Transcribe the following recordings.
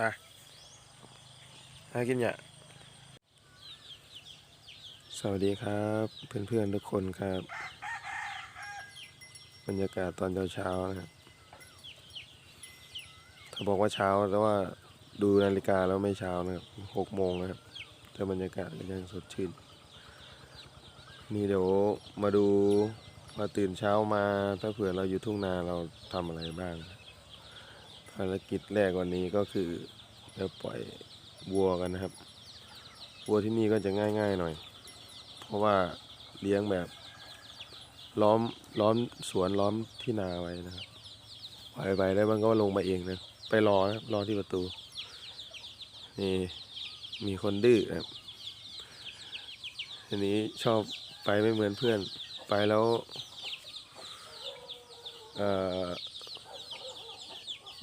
ไปหากินเนี่ยสวัสดีครับ เพื่อนๆทุกคนครับ บรรยากาศตอนเช้าๆนะครับถ้าบอกว่าเช้าแต่ว่าดูนาฬิกาแล้วไม่เช้านะครับหกโมงนะครับ แต่บรรยากาศก็ยังสดชื่น นี่เดี๋ยวมาดูมาตื่นเช้ามาถ้าเผื่อเราอยู่ทุ่งนาเราทำอะไรบ้าง ภารกิจแรกวันนี้ก็คือจะปล่อยวัวกันนะครับ วัวที่นี่ก็จะง่ายๆหน่อย เพราะว่าเลี้ยงแบบล้อมล้อมสวนล้อมที่นาไว้นะครับปล่อยไปแล้วมันก็ลงมาเองนะไปรอนะครับรอที่ประตูนี่มีคนดื้อครับอันนี้ชอบไปไม่เหมือนเพื่อนไปแล้ว เอ่อ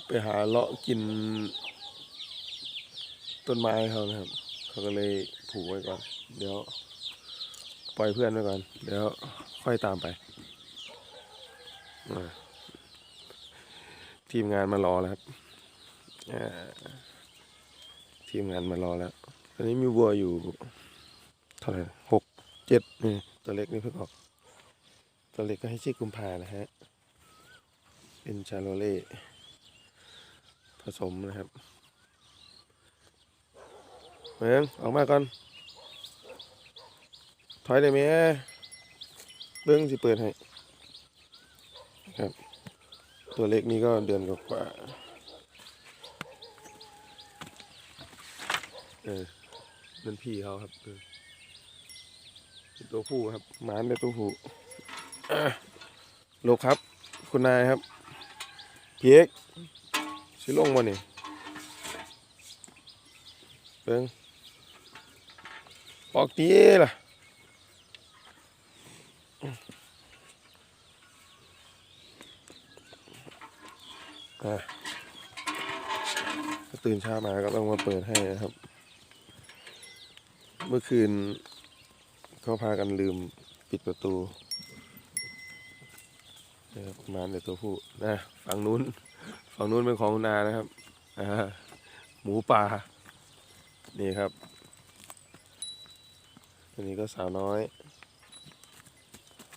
ไปหาเลาะกิน ต้นไม้เขานะครับ เขาก็เลยผูกไว้ก่อน เดี๋ยว ปล่อยเพื่อนไว้ก่อน เดี๋ยวค่อยตามไป ทีมงานมารอแล้วครับทีมงานมารอแล้ว ตอนนี้มีวัวอยู่เท่าไหร่หกเจ็ดนี่ตัวเล็กนี่เพิ่งออก ตัวเล็กก็ให้ชื่อกุมภานะฮะ เป็นชาโลเล่ ผสมนะครับเมืองออกมาก่อน ถอยได้ไหมเบิ้งสิเปิดให้ ครับ ตัวเล็กนี่ก็เดือนกว่าๆเออเป็นพี่เขาครับเป็นตัวผู้ครับหมานเป็นตัวผู้ลูกครับ คุณนายครับเพียก สิลงมานี่เบิ่งออกตีล่ะตื่นเช้ามาก็ต้องมาเปิดให้นะครับ เมื่อคืนเขาพากันลืมปิดประตูนะครับมาในตัวผู้นะฝั่งนู้น ฝั่งนู้นเป็นของคุณนานะครับหมูป่า นี่ครับ อันนี้ก็สาวน้อย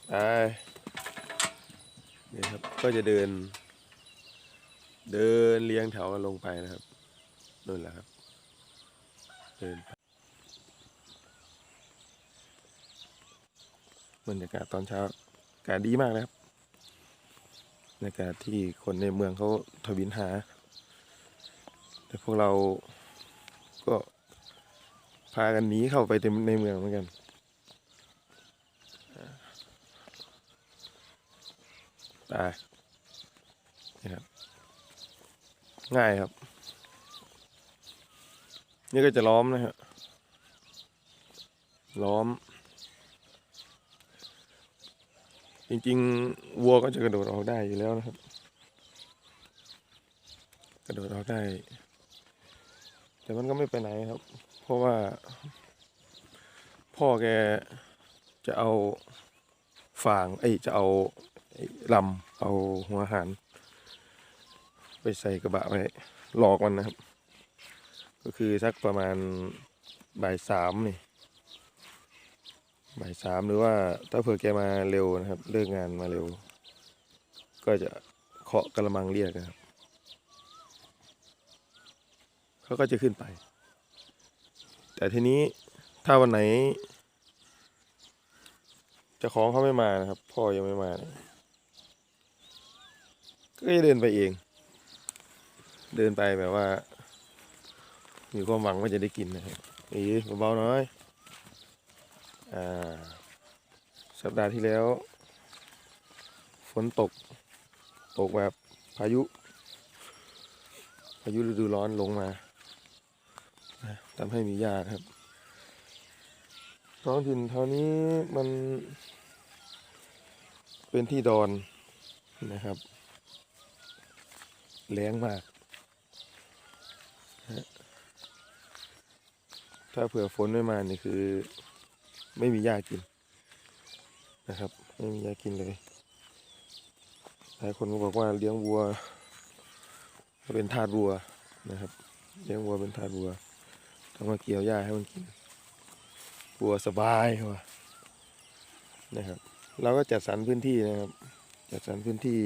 ไปนี่ครับ ก็จะเดิน เดินเลี้ยงแถวกันลงไปนะครับนู่นแหละครับ เดินไปบรรยากาศตอนเช้าอากาศดีมากนะครับ ในการที่คนในเมืองเขาทวินหา แต่พวกเราก็พากันหนีเข้าไปในเมืองเหมือนกันตายนี่ครับง่ายครับ นี่ก็จะล้อมนะฮะล้อม จริงๆวัวก็จะกระโดดออกได้อยู่แล้วนะครับ กระโดดออกได้ แต่มันก็ไม่ไปไหนครับ เพราะว่า พ่อแกจะเอาฟางไอ้จะเอาไอลำเอาหัวหาร ไปใส่กระบะไว้หลอกมันนะครับ ก็คือสักประมาณบ่ายสามนี่ บ่ายสามหรือว่าถ้าเผื่อแกมาเร็วนะครับ เลิกงานมาเร็ว ก็จะเคาะกระมังเรียกนะครับเขาก็จะขึ้นไป แต่ทีนี้ถ้าวันไหนจะของเขาไม่มานะครับ พ่อยังไม่มาเนี่ยก็จะเดินไปเอง เดินไปแบบว่า มีความหวังว่าจะได้กินนะครับอีเบาๆน้อย สัปดาห์ที่แล้ว ฝนตก ตกแบบพายุ พายุฤดูร้อนลงมาทำให้มีหญ้าครับท้องถิ่นเท่านี้มันเป็นที่ดอนนะครับแรงมาก ถ้าเผื่อฝนไม่มานี่คือ ไม่มีหญ้ากินนะครับ ไม่มีหญ้ากินเลยหลายคนก็บอกว่าเลี้ยงวัวเป็นทาสวัวนะครับ เลี้ยงวัวเป็นทาสวัวต้องมาเกี่ยวหญ้าให้มันกินวัวสบายว่ะนะครับ เราก็จัดสรรพื้นที่นะครับ จัดสรรพื้นที่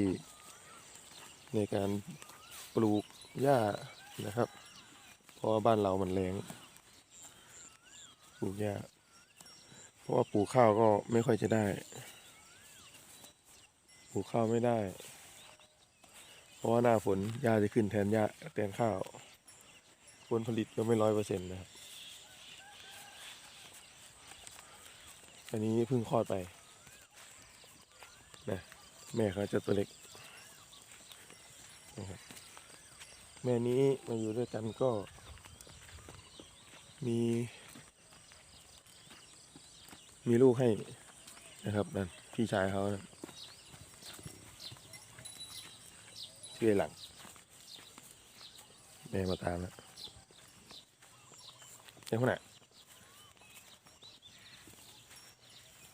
ในการปลูกหญ้านะครับ เพราะว่าบ้านเรามันแรงปลูกหญ้า เพราะว่าปลูกข้าวก็ไม่ค่อยจะได้ ปลูกข้าวไม่ได้ เพราะว่าหน้าฝนหญ้าจะขึ้นแทนหญ้าแทนข้าว ผลผลิตก็ไม่ร้อยเปอร์เซ็นต์นะครับ อันนี้เพิ่งคลอดไปนะแม่เขาจะตัวเล็กนะครับแม่นี้มาอยู่ด้วยกันก็มี มีลูกให้นะครับนั่นพี่ชายเขานะชื่อหลัง แม่มาตามแล้วเจ้าคนไหนะ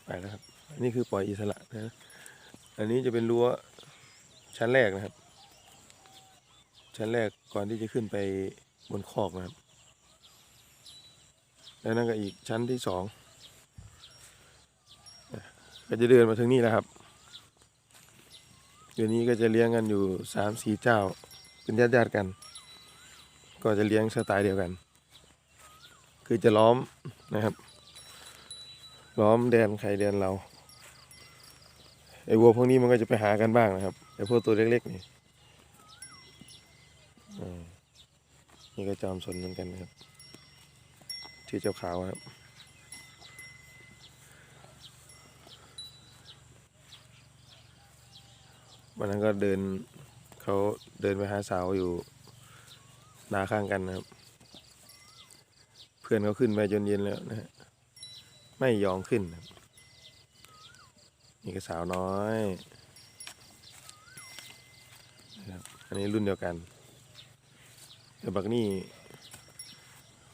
ไปแล้วครับ อันนี้คือปล่อยอิสระนะ อันนี้จะเป็นรั้วชั้นแรกนะครับ ชั้นแรกก่อนที่จะขึ้นไปบนคอกนะครับ แล้วนั่นก็อีกชั้นที่สอง ก็จะเดินมาถึงนี่แล้วครับเดี๋ยวนี้ก็จะเลี้ยงกันอยู่สามสี่เจ้า เป็นญาติญาติๆกัน ก็จะเลี้ยงสไตล์เดียวกัน คือจะล้อมนะครับ ล้อมแดนใครแดนเราไอ้วัวพวกนี้มันก็จะไปหากันบ้างนะครับไอ้พวกตัวเล็กๆนี่อืมนี่ก็จอมสนเหมือนกันนะครับชื่อเจ้าขาวครับ วันนั้นก็เดินเขาเดินไปหาสาวอยู่นาข้างกันนะครับ เพื่อนเขาขึ้นไปจนเย็นแล้วนะฮะไม่ยอมขึ้นนะนี่ก็สาวน้อยนะครับอันนี้รุ่นเดียวกันแต่บักนี่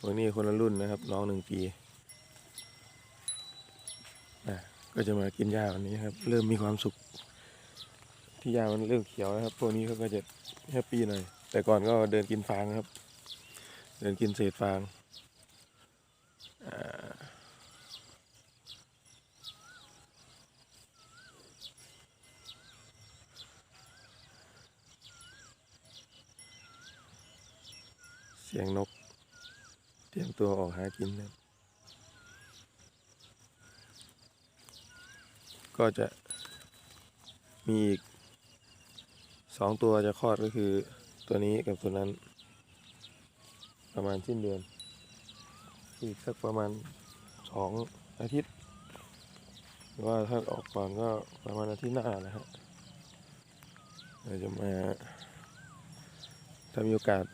บักนี่คนละรุ่นนะครับ น้องหนึ่งปีอะก็จะมากินหญ้าวันนี้ครับ เริ่มมีความสุข ที่หญ้ามันเริ่มเขียวนะครับ พวกนี้เขาก็จะแฮปปี้หน่อย แต่ก่อนก็เดินกินฟางครับ เดินกินเศษฟางเสียงนก เตรียมตัวออกหากินนะก็จะมีอีก สองตัวจะคลอดก็คือตัวนี้กับตัวนั้น ประมาณสิ้นเดือน อีกสักประมาณสองอาทิตย์หรือว่าถ้าออกก่อนก็ประมาณอาทิตย์หน้านะฮะเราจะมาถ้ามีโอกาส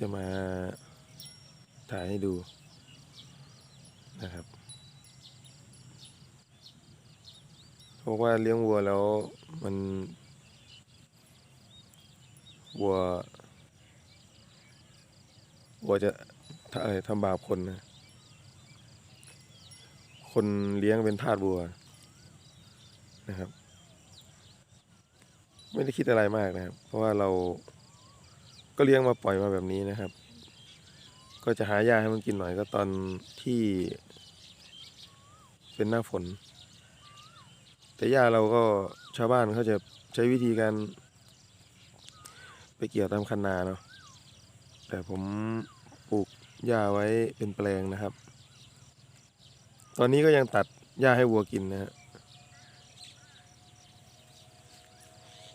จะมาถ่ายให้ดูนะครับ เขาบอกว่าเลี้ยงวัวแล้วมันวัววัวจะทำอะไรทำบาปคนนะคนเลี้ยงเป็นทาสวัวนะครับ ไม่ได้คิดอะไรมากนะครับ เพราะว่าเราก็เลี้ยงมาปล่อยมาแบบนี้นะครับ ก็จะหาหญ้าให้มันกินหน่อยก็ตอนที่เป็นหน้าฝน แต่หญ้าเราก็ชาวบ้านเขาจะใช้วิธีการ ไปเกี่ยวตามคันนาเนาะแต่ผมปลูกหญ้าไว้เป็นแปลงนะครับ ตอนนี้ก็ยังตัดหญ้าให้วัวกินนะฮะ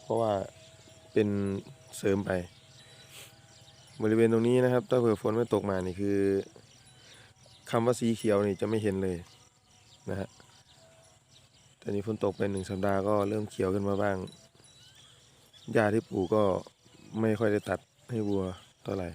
เพราะว่าเป็นเสริมไป บริเวณตรงนี้นะครับ ถ้าเผื่อฝนไม่ตกมานี่คือคำว่าสีเขียวนี่จะไม่เห็นเลยนะฮะ แต่นี้ฝนตกไปหนึ่งสัปดาห์ก็เริ่มเขียวขึ้นมาบ้าง หญ้าที่ปลูกก็ไม่ค่อยได้ตัดให้วัวเท่าไหร่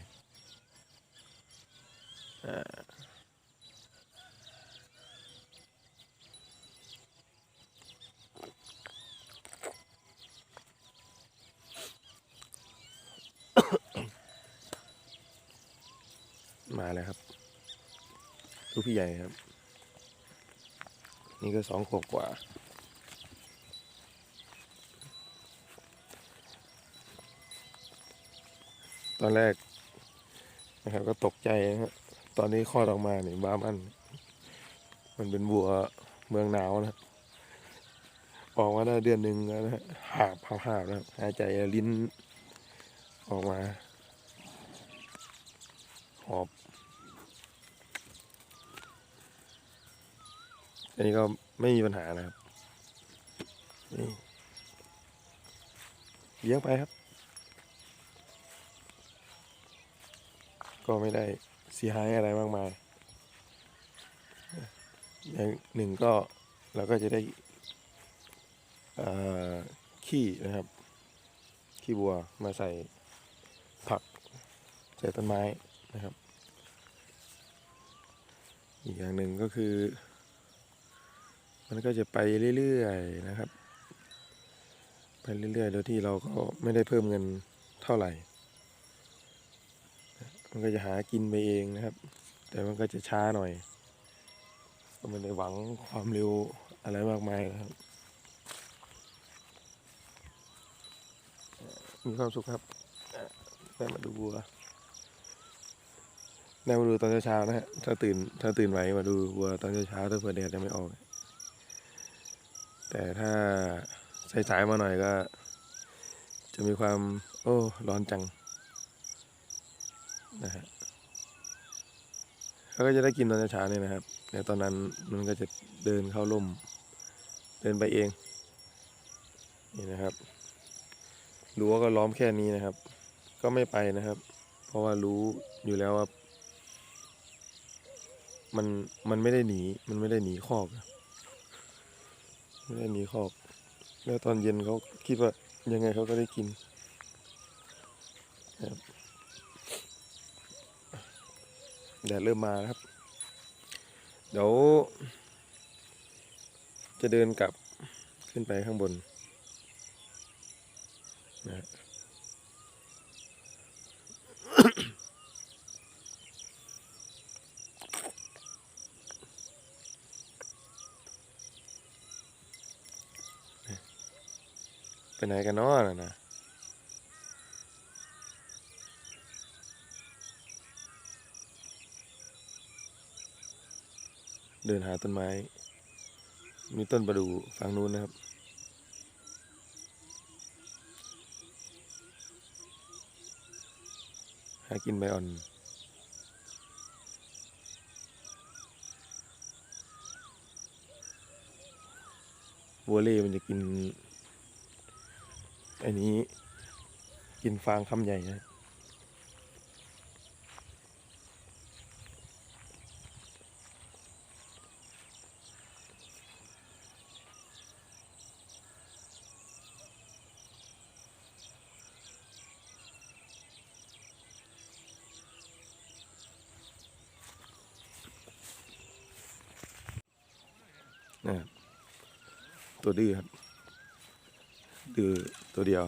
มาแล้วครับลูกพี่ใหญ่ครับ นี่ก็สองขวบกว่า ตอนแรกนะครับก็ตกใจนะตอนนี้คลอดออกมาเนี่ยบ้ามัน มันเป็นบัวเมืองหนาวนะบออกมาได้เดือนหนึ่งแล้วนะหาบหาบหาบนะหายใจลิ้น ออกมา หอบ อันนี้ก็ไม่มีปัญหานะครับนี่เลี้ยงไปครับ ก็ไม่ได้เสียหายอะไรมากมายอย่างหนึ่งก็เราก็จะได้ขี้นะครับ ขี้บัวมาใส่ผัก ใส่ต้นไม้นะครับ อีกอย่างหนึ่งก็คือ มันก็จะไปเรื่อยๆนะครับ ไปเรื่อยๆ โดยที่เราก็ไม่ได้เพิ่มเงินเท่าไหร่ มันก็จะหากินไปเองนะครับ แต่มันก็จะช้าหน่อย ก็ไม่ได้หวังความเร็วอะไรมากมายนะครับ มีความสุขครับได้มาดูบัวได้มาดูตอนเช้าๆนะฮะ ถ้าตื่น ถ้าตื่นไหวมาดูบัวตอนเช้าๆถ้าเผื่อแดดยังไม่ออก แต่ถ้าสายๆมาหน่อยก็ จะมีความ โอ้ ร้อนจัง นะฮะเขาก็จะได้กินตอนเช้าๆนี่นะครับแต่ตอนนั้นมันก็จะเดินเข้าร่ม เดินไปเอง นี่นะครับรั้วก็ล้อมแค่นี้นะครับ ก็ไม่ไปนะครับ เพราะว่ารู้อยู่แล้วว่า มันมันไม่ได้หนี มันไม่ได้หนีคอกอะไม่ได้หนีคอก แล้วตอนเย็นเขาคิดว่ายังไงเขาก็ได้กินครับ แดดเริ่มมาแล้วครับ เดี๋ยว จะเดินกลับขึ้นไปข้างบนนะไปไหนกันเนาะนะ เดินหาต้นไม้ มีต้นประดู่ฝั่งนู้นนะครับ หากินใบอ่อน วัวเล่มันจะกิน อันนี้กินฟางคำใหญ่นะ ตัวดื้อครับ ดื้อตัวเดียว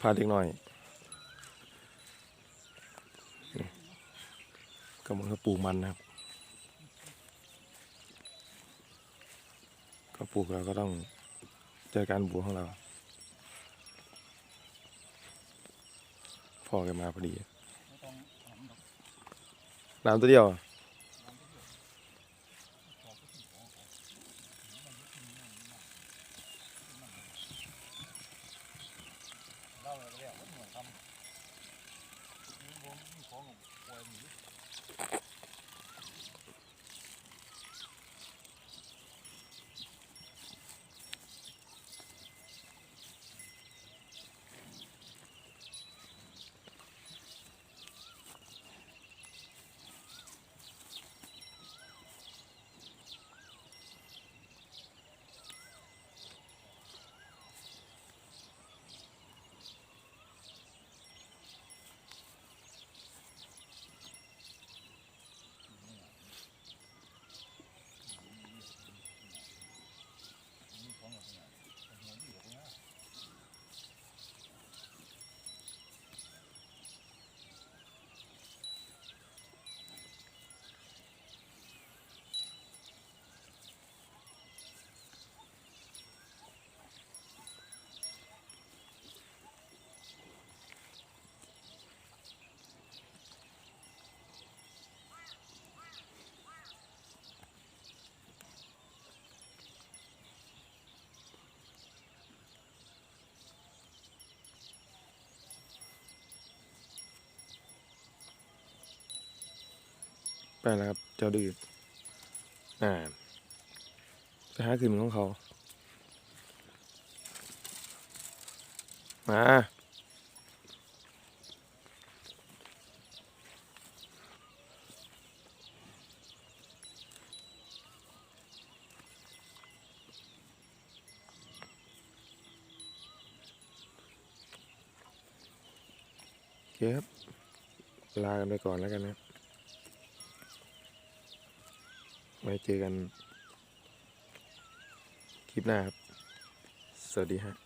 พาเด็กน้อยกำลังจะปลูกมันนะครับ ก็ปลูกเราก็ต้องเจอการบัวของเรา พ่อแกมาพอดีน้ำตัวเดียว อะ ไปแล้วครับ เจ้าดื้ออ่าไปหาขึ้นของเขา มา โอเคครับ ลากันไปก่อนแล้วกันนะ ไว้เจอกัน คลิปหน้าครับ สวัสดีฮะ